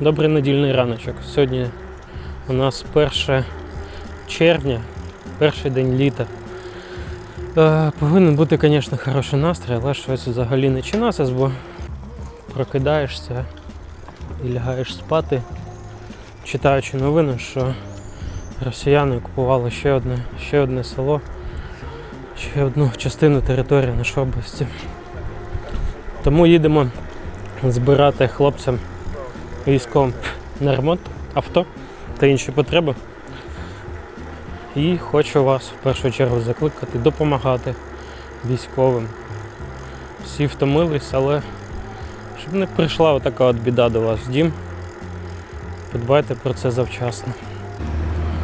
Добрий недільний раночок. Сьогодні у нас 1 червня, перший день літа. Е, повинен бути, звісно, хороший настрій, але щось взагалі не чинасись, бо прокидаєшся і лягаєш спати, читаючи новини, що росіяни окупували ще одне, ще одне село, ще одну частину території нашої області. Тому їдемо збирати хлопцям військовим на ремонт авто та інші потреби. І хочу вас в першу чергу закликати допомагати військовим. Всі втомились, але щоб не прийшла отака от біда до вас в дім. Подбайте про це завчасно.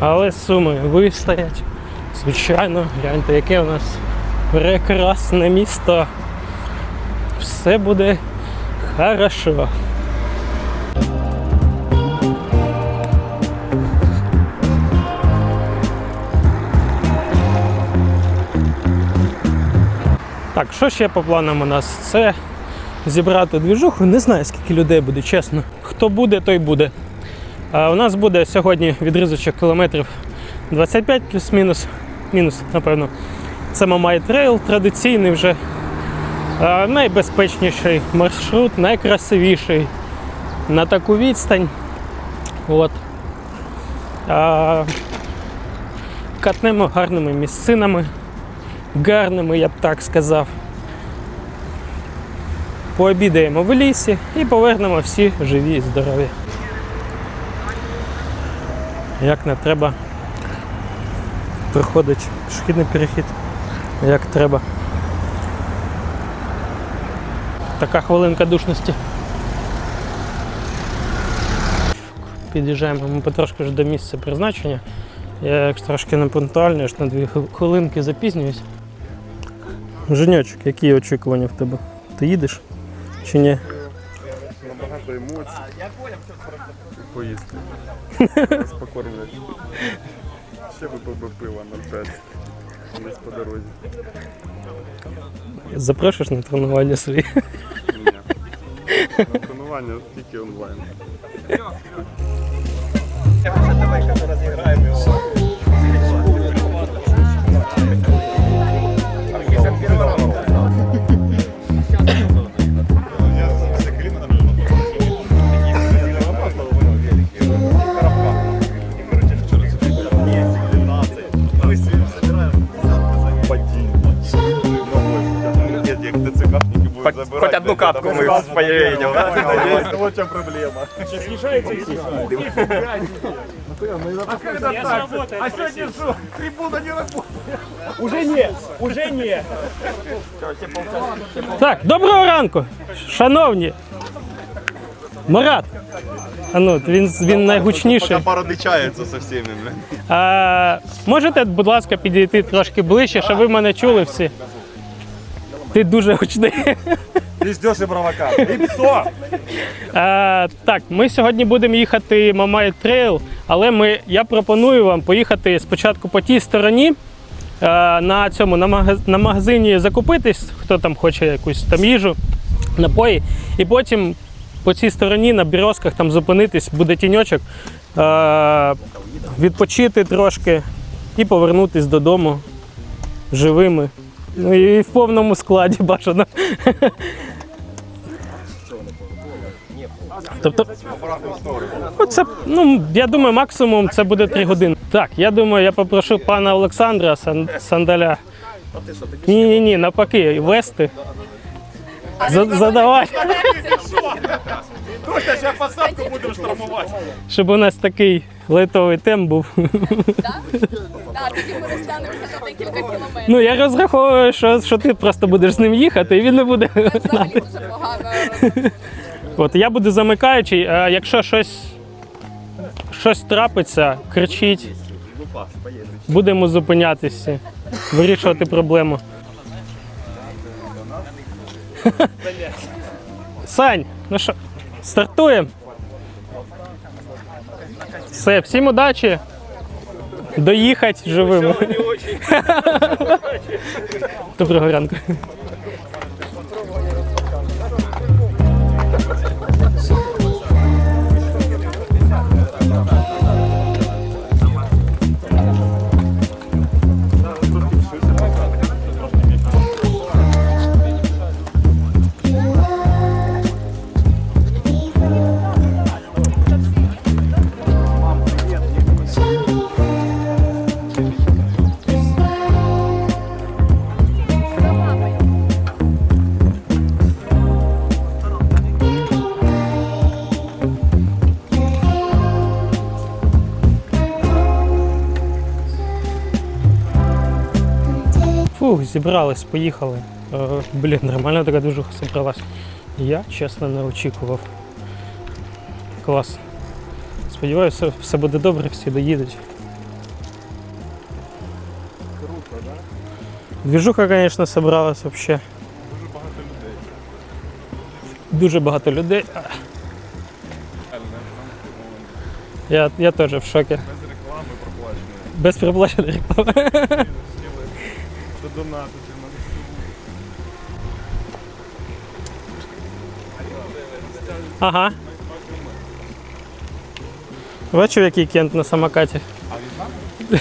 Але суми вистоять. Звичайно, гляньте, яке у нас прекрасне місто. Все буде хорошо. Так, що ще по планам у нас? Це зібрати двіжуху. Не знаю, скільки людей буде, чесно. Хто буде, той буде. А у нас буде сьогодні відрізочок кілометрів 25 плюс-мінус. Мінус, напевно. Це Мамай Трейл, традиційний вже. Найбезпечніший маршрут, найкрасивіший на таку відстань. От. А, катнемо гарними місцинами гарними, я б так сказав. Пообідаємо в лісі і повернемо всі живі і здорові. Як не треба проходить пішохідний перехід, як треба. Така хвилинка душності. Під'їжджаємо ми потрошки вже до місця призначення. Я як трошки не пунктуальний, аж на дві хвилинки запізнююсь. Женячок, які очікування в тебе? Ти їдеш чи ні? Багато емоцій. Поїсти. Нас покормлять. Ще випив пива 0,5. Десь по дорозі. Запрошуєш на тренування свої? Ні. На Тренування тільки онлайн. Хоть одну капку мы поедем, да? Вот в чем проблема. А сегодня что? Трибуна не работает. Уже нет, уже нет. Так, доброго ранку, шановні. Марат. А ну, він, він найгучніший. Пока породичаются со всеми, блин. А, можете, будь ласка, підійти трошки ближче, щоб ви мене чули всі? Ти дуже гучний. Пиздешь и провокатор. И все. А, так, ми сьогодні будемо їхати Мамай Трейл, але ми, я пропоную вам поїхати спочатку по тій стороні. а, На цьому на, магаз, на магазині закупитись, хто там хоче якусь там їжу, напої, і потім по цій стороні на бірозках там зупинитись, буде тіньочок, а, відпочити трошки і повернутись додому живими. Ну і в повному складі бажано. Тобто, ну, це, ну, я думаю, максимум це буде 3 години. Так, я думаю, я попрошу пана Олександра Сан- Сандаля. Ні, ні, ні, навпаки, вести. За- Задавай, Точно, сейчас посадку будем штурмовать. щоб у нас такий лайтовий темп був. Так, тоді ми розтягнемося на декілька кілометрів. Ну, я розраховую, що, що ти просто будеш з ним їхати, і він не буде. Взагалі дуже погано. От я буду замикаючий, а якщо щось, щось трапиться, кричіть. Будемо зупинятися, вирішувати проблему. Сань, ну що, стартуємо? Все, всім удачі. Доїхати живими. Доброго ранку. Зібрались, поїхали. Е, блін, нормально така движуха зібралась. Я чесно не очікував. Клас. Сподіваюся, все буде добре, всі доїдуть. Круто, да? Двіжуха, звісно, зібралась взагалі. Дуже багато людей. Дуже багато людей. Я, я теж в шокі. Без реклами проплаченої. Без проплаченої реклами. Сіли додонатити на ЗСУ. Ага. Бачив, який кент на самокаті? А він?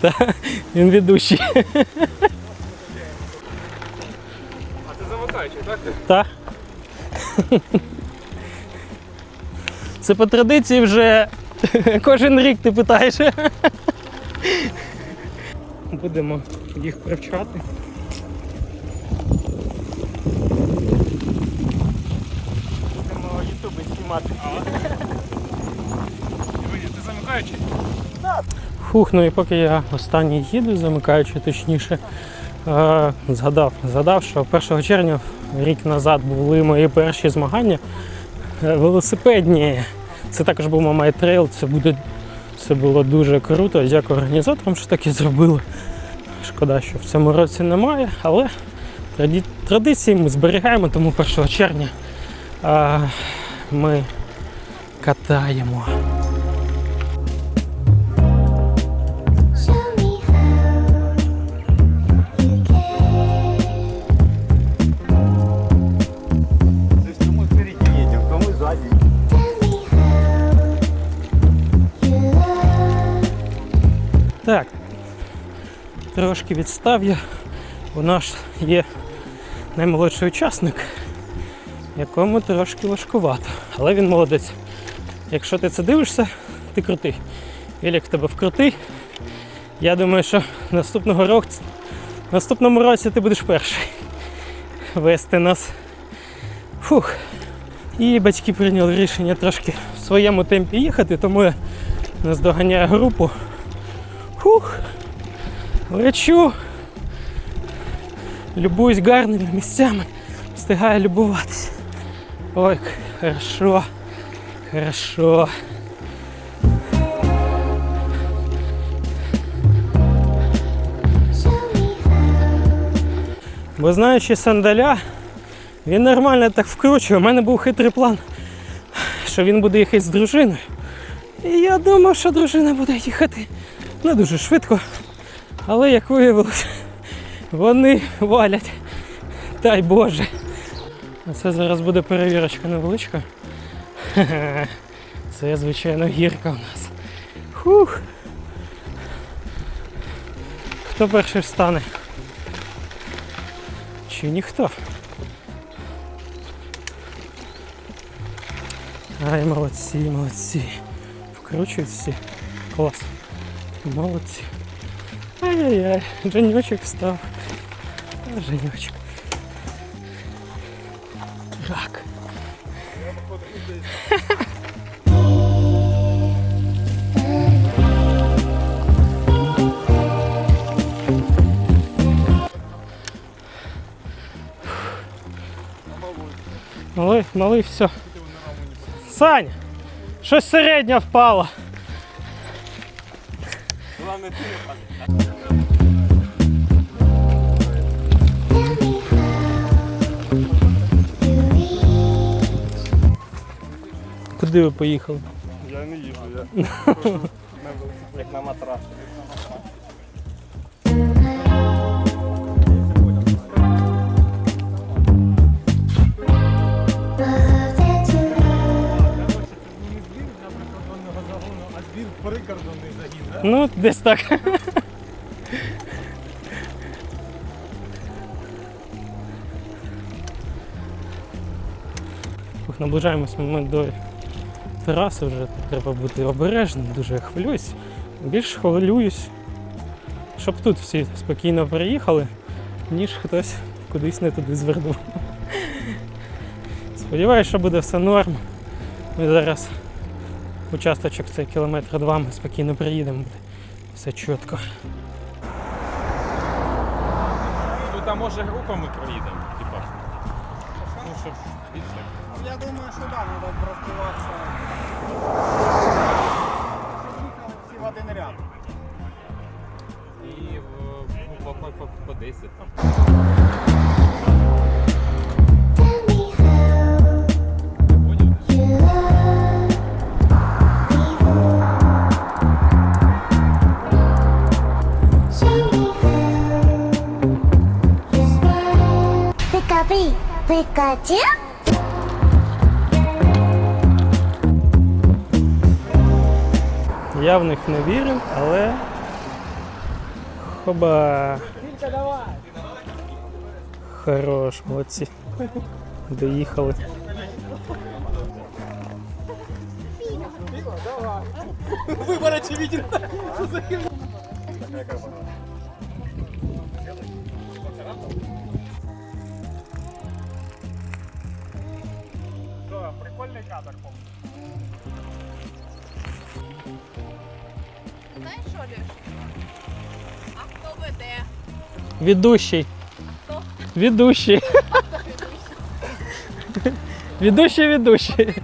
Так, він ведущий. А ти замикаючий, так? Так. Це по традиції вже кожен рік ти питаєш. Будемо їх привчати. Будемо ютуби знімати. Ти замикаючий? Фух, ну і поки я останній їду, замикаючи точніше, е, згадав, згадав, що 1 червня рік назад були мої перші змагання е, велосипедні. Це також був Мамай Трейл, це, буде, це було дуже круто. Дякую організаторам, що таке зробили. Шкода, що в цьому році немає, але традиції ми зберігаємо, тому 1 червня ми катаємо. Трошки відстав я. У нас є наймолодший учасник, якому трошки важкувато. Але він молодець. Якщо ти це дивишся, ти крутий. Елік в тебе вкрутий. Я думаю, що наступного року, наступному році ти будеш перший вести нас. Фух. І батьки прийняли рішення трошки в своєму темпі їхати, тому я наздоганяю групу. Фух. Лечу. Любуюсь гарними місцями. Встигаю любуватися. Ой, хорошо. Хорошо. Бо знаючи сандаля, він нормально так вкручує. У мене був хитрий план, що він буде їхати з дружиною. І я думав, що дружина буде їхати не дуже швидко. Але як виявилось, вони валять. Дай Боже. Це зараз буде перевірочка невеличка. Це, звичайно, гірка у нас. Фух. Хто перший встане? Чи ніхто? Ай, молодці, молодці. Вкручують всі. Клас. Молодці. Ай-яй-яй, Женючок встав. А, Женючок. Рак. Малий, малий, все. Сань, щось середнє впало. Tell me how you reach. Куди ви поїхали? Я не їжу, я. Як на матрасі. Прикордонний загін, да? Ну, десь так. Наближаємось ми до тераси вже. Треба бути обережним, дуже хвилююсь. Більш хвилююсь, щоб тут всі спокійно переїхали, ніж хтось кудись не туди звернув. Сподіваюсь, що буде все норм. Ми зараз участочок цей кілометр два ми спокійно приїдемо. Буде все чітко. а може групами проїдемо, типа. Ну, щоб більше. Я думаю, що да, треба. Їхали всі в один ряд. І в- ну, по 10 там. Pikachu. Я в них не вірив, але. Хоба. Хорош, молодці. Доїхали. Що, Ведущий. Хто? Ведущий. Ведущий, ведущий.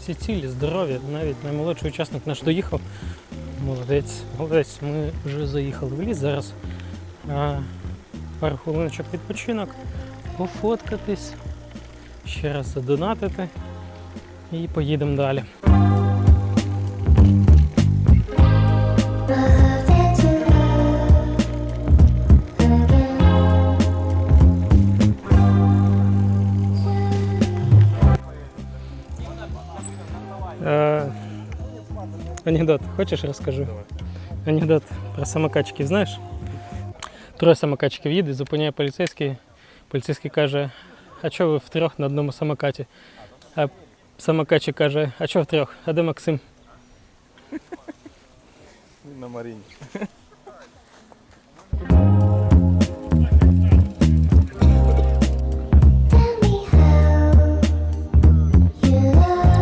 Всі цілі, здорові, навіть наймолодший учасник наш доїхав. Молодець, молодець. Ми вже заїхали в ліс. Зараз а, пару хвилиночок відпочинок, пофоткатись, ще раз задонатити і поїдемо далі. Е, анекдот, хочеш розкажу? Анекдот про самокатчиків, знаєш? Троє самокатчиків їде, зупиняє поліцейський. Поліцейський каже, а чого ви втрьох на одному самокаті? А самокатчик каже, а чого втрьох? А де Максим? На Маріні. Tell me how you love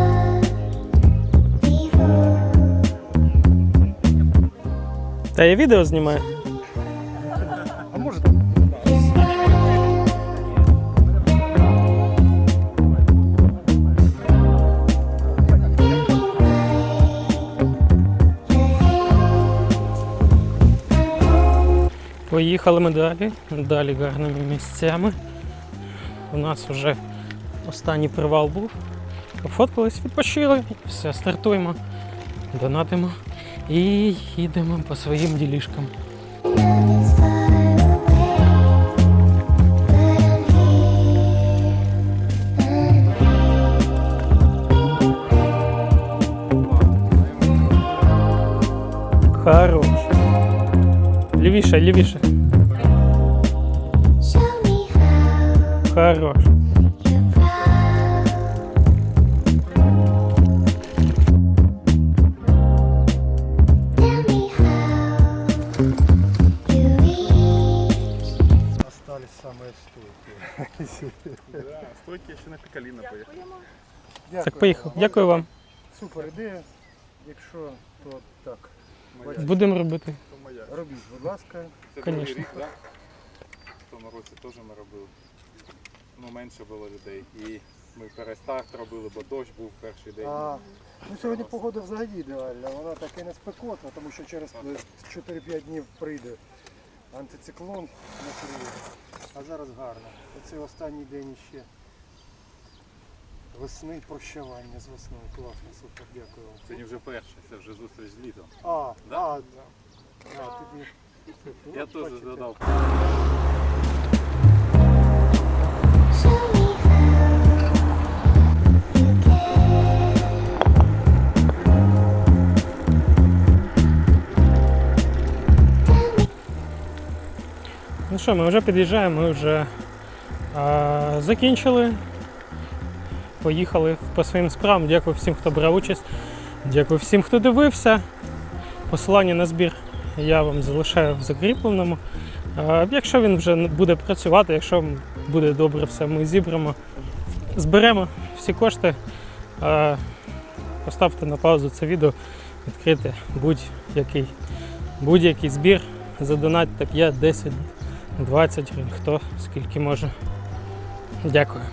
before. Та я відео знімаю. Поїхали ми далі, далі гарними місцями. У нас вже останній привал був. Пофоткались, відпочили, все, стартуємо, донатимо і їдемо по своїм I'm Хорош. Лівіше, лівіше. Хорош. Остались самые стойкие. Да, ще на пікаліна поїхали. Так, поїхав. Дякую вам. Супер ідея. Якщо, то так. Будемо робити. Робіть, будь ласка. Це Конечно. другий рік, так? В тому році теж ми робили. Ну, менше було людей. І ми перестарт робили, бо дощ був перший день. А, ну, сьогодні погода взагалі ідеальна. Вона таки не спекотна, тому що через 4-5 днів прийде антициклон на Київ. А зараз гарно. Оце останній день ще весни, прощавання з весною. Класно, супер, дякую вам. Сьогодні вже перший, це вже зустріч з літом. А, Да? а, да. Я теж care. Ну що, ми вже під'їжджаємо, ми вже а, закінчили. Поїхали по своїм справам. Дякую всім, хто брав участь. Дякую всім, хто дивився. Посилання на збір я вам залишаю в закріпленому. Якщо він вже буде працювати, якщо буде добре все, ми зібремо зберемо всі кошти. Поставте на паузу це відео, відкрити будь-який будь-який збір, задонатьте 5, 10, 20 хто скільки може. Дякую.